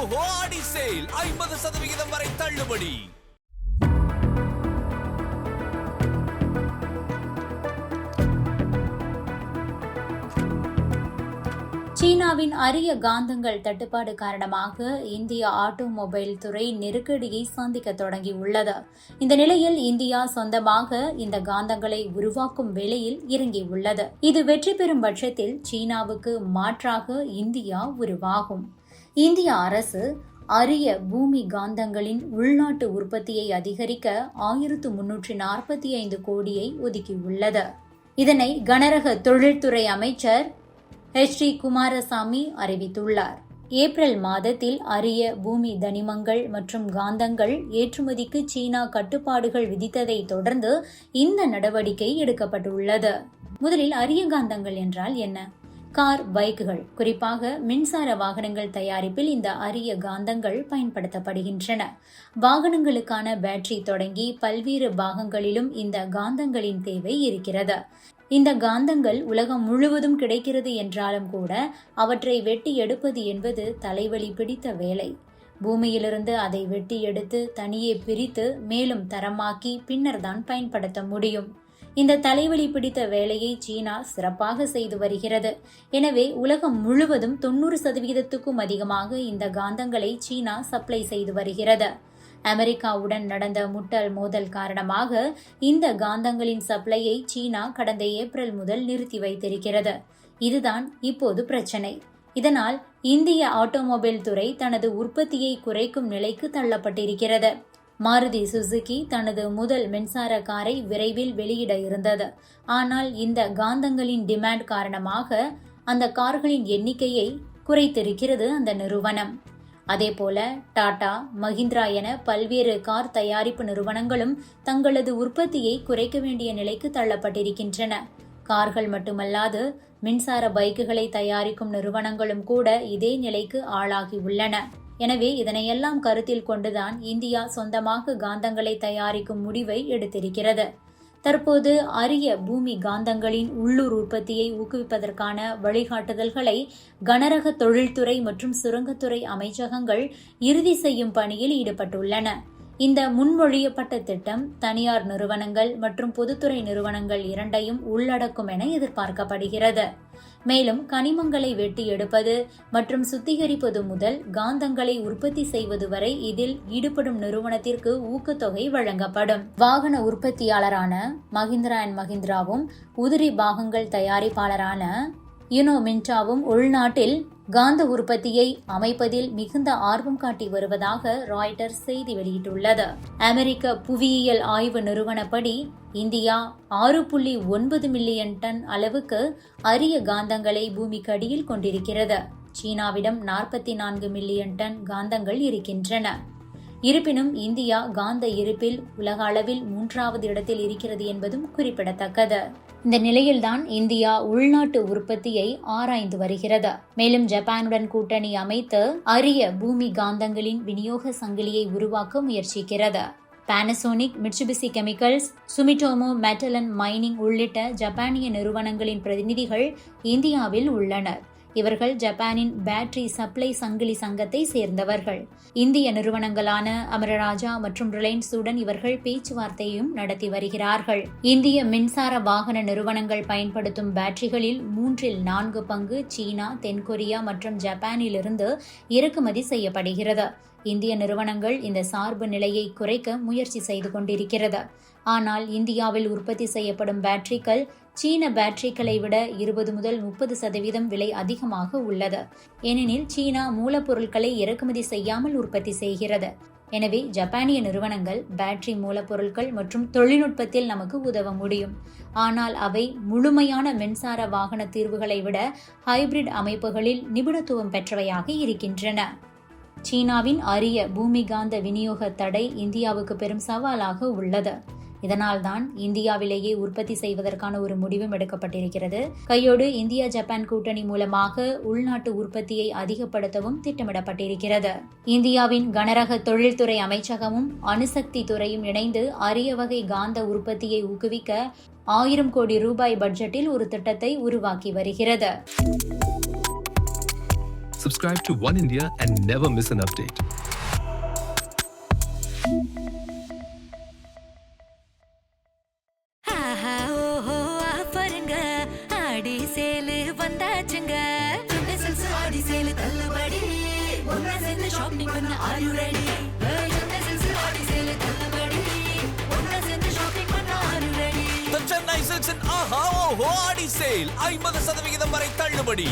ஓஹோ ஆடி சேல் ஐம்பது சதவிகிதம் வரை தள்ளுபடி. சீனாவின் அரிய காந்தங்கள் தட்டுப்பாடு காரணமாக இந்திய ஆட்டோமொபைல் துறை நெருக்கடியை சந்திக்க தொடங்கியுள்ளது. இந்த நிலையில் இந்தியா சொந்தமாக இந்த காந்தங்களை உருவாக்கும் வேளையில் இறங்கியுள்ளது. இது வெற்றி பெறும் பட்சத்தில் சீனாவுக்கு மாற்றாக இந்தியா உருவாகும். இந்திய அரசு அரிய பூமி காந்தங்களின் உள்நாட்டு உற்பத்தியை அதிகரிக்க ஆயிரத்து முன்னூற்றி நாற்பத்தி ஐந்து கோடியை ஒதுக்கியுள்ளது. இதனை கனரக தொழில்துறை அமைச்சர் எச். டி. குமாரசாமி அறிவித்துள்ளார். ஏப்ரல் மாதத்தில் அரிய பூமி தனிமங்கள் மற்றும் காந்தங்கள் ஏற்றுமதிக்கு சீனா கட்டுப்பாடுகள் விதித்ததை தொடர்ந்து இந்த நடவடிக்கை எடுக்கப்பட்டுள்ளது. முதலில் அரிய காந்தங்கள் என்றால் என்ன? கார் பைக்குகள் குறிப்பாக மின்சார வாகனங்கள் தயாரிப்பில் இந்த அரிய காந்தங்கள் பயன்படுத்தப்படுகின்றன. வாகனங்களுக்கான பேட்டரி தொடங்கி பல்வேறு பாகங்களிலும் இந்த காந்தங்களின் தேவை இருக்கிறது. இந்த காந்தங்கள் உலகம் முழுவதும் கிடைக்கிறது என்றாலும் கூட அவற்றை வெட்டி எடுப்பது என்பது தலைவலி பிடித்த வேலை. பூமியிலிருந்து அதை வெட்டி எடுத்து தனியே பிரித்து மேலும் தரமாக்கி பின்னர்தான் பயன்படுத்த முடியும். இந்த தலைவலி பிடித்த வேலையை சீனா சிறப்பாக செய்து வருகிறது. எனவே உலகம் முழுவதும் தொண்ணூறு சதவீதத்துக்கும் அதிகமாக இந்த காந்தங்களை சீனா சப்ளை செய்து வருகிறது. அமெரிக்காவுடன் நடந்த முட்டல் மோதல் காரணமாக இந்த காந்தங்களின் சப்ளையை சீனா கடந்த ஏப்ரல் முதல் நிறுத்தி வைத்திருக்கிறது. இதுதான் இப்போது பிரச்சனை. இதனால் இந்திய ஆட்டோமொபைல் துறை தனது உற்பத்தியை குறைக்கும் நிலைக்கு தள்ளப்பட்டிருக்கிறது. மாருதி சுசுகி தனது முதல் மின்சார காரை விரைவில் வெளியிட இருந்தது. ஆனால் இந்த காந்தங்களின் டிமாண்ட் காரணமாக அந்த கார்களின் எண்ணிக்கையை குறைத்திருக்கிறது அந்த நிறுவனம். அதேபோல டாடா மஹிந்திரா என பல்வேறு கார் தயாரிப்பு நிறுவனங்களும் தங்களது உற்பத்தியை குறைக்க வேண்டிய நிலைக்கு தள்ளப்பட்டிருக்கின்றன. கார்கள் மட்டுமல்லாது மின்சார பைக்குகளை தயாரிக்கும் நிறுவனங்களும் கூட இதே நிலைக்கு ஆளாகி உள்ளன. எனவே இதனையெல்லாம் கருத்தில் கொண்டுதான் இந்தியா சொந்தமாக காந்தங்களை தயாரிக்கும் முடிவை எடுத்திருக்கிறது. தற்போது அரிய பூமி காந்தங்களின் உள்ளூர் உற்பத்தியை ஊக்குவிப்பதற்கான வழிகாட்டுதல்களை கனரக தொழில்துறை மற்றும் சுரங்கத்துறை அமைச்சகங்கள் இறுதி செய்யும் பணியில் ஈடுபட்டுள்ளன. இந்த முன்மொழியப்பட்ட திட்டம் தனியார் நிறுவனங்கள் மற்றும் பொதுத்துறை நிறுவனங்கள் இரண்டையும் உள்ளடக்கும் என எதிர்பார்க்கப்படுகிறது. மேலும் கனிமங்களை வெட்டி எடுப்பது மற்றும் சுத்திகரிப்பது முதல் காந்தங்களை உற்பத்தி செய்வது வரை இதில் ஈடுபடும் நிறுவனத்திற்கு ஊக்கத்தொகை வழங்கப்படும். வாகன உற்பத்தியாளரான மஹிந்திரா அண்ட் மஹிந்திராவும் உதிரி பாகங்கள் தயாரிப்பாளரான யுனோ மின்டாவும் உள்நாட்டில் காந்த உற்பத்தியை அமைப்பதில் மிகுந்த ஆர்வம் காட்டி வருவதாக ராய்டர் செய்தி வெளியிட்டுள்ளது. அமெரிக்க புவியியல் ஆய்வு நிறுவனப்படி இந்தியா ஆறு புள்ளி ஒன்பது மில்லியன் டன் அளவுக்கு அரிய காந்தங்களை பூமிக்கு அடியில் கொண்டிருக்கிறது. சீனாவிடம் நாற்பத்தி நான்கு மில்லியன் டன் காந்தங்கள் இருக்கின்றன. இருப்பினும் இந்தியா காந்த இருப்பில் உலக அளவில் மூன்றாவது இடத்தில் இருக்கிறது என்பதும் குறிப்பிடத்தக்கது. இந்த நிலையில்தான் இந்தியா உள்நாட்டு உற்பத்தியை ஆராய்ந்து வருகிறது. மேலும் ஜப்பானுடன் கூட்டணி அமைத்து அரிய பூமி காந்தங்களின் விநியோக சங்கிலியை உருவாக்க முயற்சிக்கிறது. பானசோனிக் மிட்சுபிசி கெமிக்கல்ஸ் சுமிட்டோமோ மெட்டலன் மைனிங் உள்ளிட்ட ஜப்பானிய நிறுவனங்களின் பிரதிநிதிகள் இந்தியாவில் உள்ளனர். இவர்கள் ஜப்பானின் பேட்டரி சப்ளை சங்கிலி சங்கத்தை சேர்ந்தவர்கள். இந்திய நிறுவனங்களான அமரராஜா மற்றும் ரிலையன்ஸுடன் இவர்கள் பேச்சுவார்த்தையும் நடத்தி வருகிறார்கள். இந்திய மின்சார வாகன நிறுவனங்கள் பயன்படுத்தும் பேட்டரிகளில் மூன்றில் நான்கு பங்கு சீனா தென்கொரியா மற்றும் ஜப்பானிலிருந்து இறக்குமதி செய்யப்படுகிறது. இந்திய நிறுவனங்கள் இந்த சார்பு நிலையை குறைக்க முயற்சி செய்து கொண்டிருக்கிறது. ஆனால் இந்தியாவில் உற்பத்தி செய்யப்படும் பேட்டரிகள் சீன பேட்டரிகளை விட இருபது முதல் முப்பது சதவீதம் விலை அதிகமாக உள்ளது. ஏனெனில் சீனா மூலப்பொருட்களை இறக்குமதி செய்யாமல் உற்பத்தி செய்கிறது. எனவே ஜப்பானிய நிறுவனங்கள் பேட்டரி மூலப்பொருட்கள் மற்றும் தொழில்நுட்பத்தில் நமக்கு உதவ முடியும். ஆனால் அவை முழுமையான மின்சார வாகன தீர்வுகளை விட ஹைபிரிட் அமைப்புகளில் நிபுணத்துவம் பெற்றவையாக இருக்கின்றன. சீனாவின் அரிய பூமிகாந்த விநியோக தடை இந்தியாவுக்கு பெரும் சவாலாக உள்ளது. இதனால்தான் இந்தியாவிலேயே உற்பத்தி செய்வதற்கான ஒரு முடிவும் எடுக்கப்பட்டிருக்கிறது. கையோடு இந்தியா ஜப்பான் கூட்டணி மூலமாக உள்நாட்டு உற்பத்தியை அதிகப்படுத்தவும் திட்டமிடப்பட்டிருக்கிறது. இந்தியாவின் கனரக தொழில்துறை அமைச்சகமும் அணுசக்தி துறையும் இணைந்து அரிய வகை காந்த உற்பத்தியை ஊக்குவிக்க ஆயிரம் கோடி ரூபாய் பட்ஜெட்டில் ஒரு திட்டத்தை உருவாக்கி வருகிறது. Subscribe to One India and never miss an update. பண்ண are you ready Chennai Silks ஆஹா ஐம்பது சதவிகிதம் வரை தள்ளுபடி.